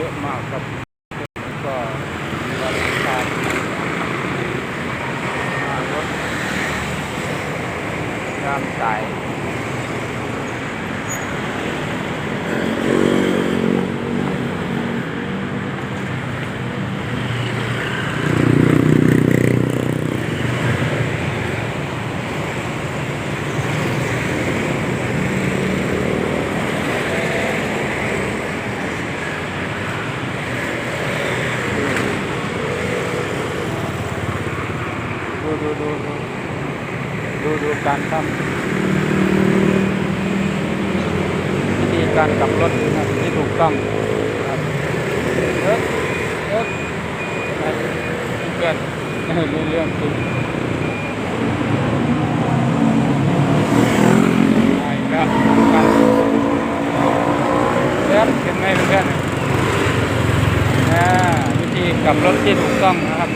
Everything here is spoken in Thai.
เยอะมากครับก็มีวันการรถน้ำใจ ดูดูดูดูดูการทำวิธีการกลับรถนะที่ถูกต้องครับเอ๊ะเอ๊ะเพื่อนรู้เรื่องจริงไปแล้วกันเพื่อนเห็นไหมเพื่อนอ่าวิธีกับรถที่ถูกต้องนะครับ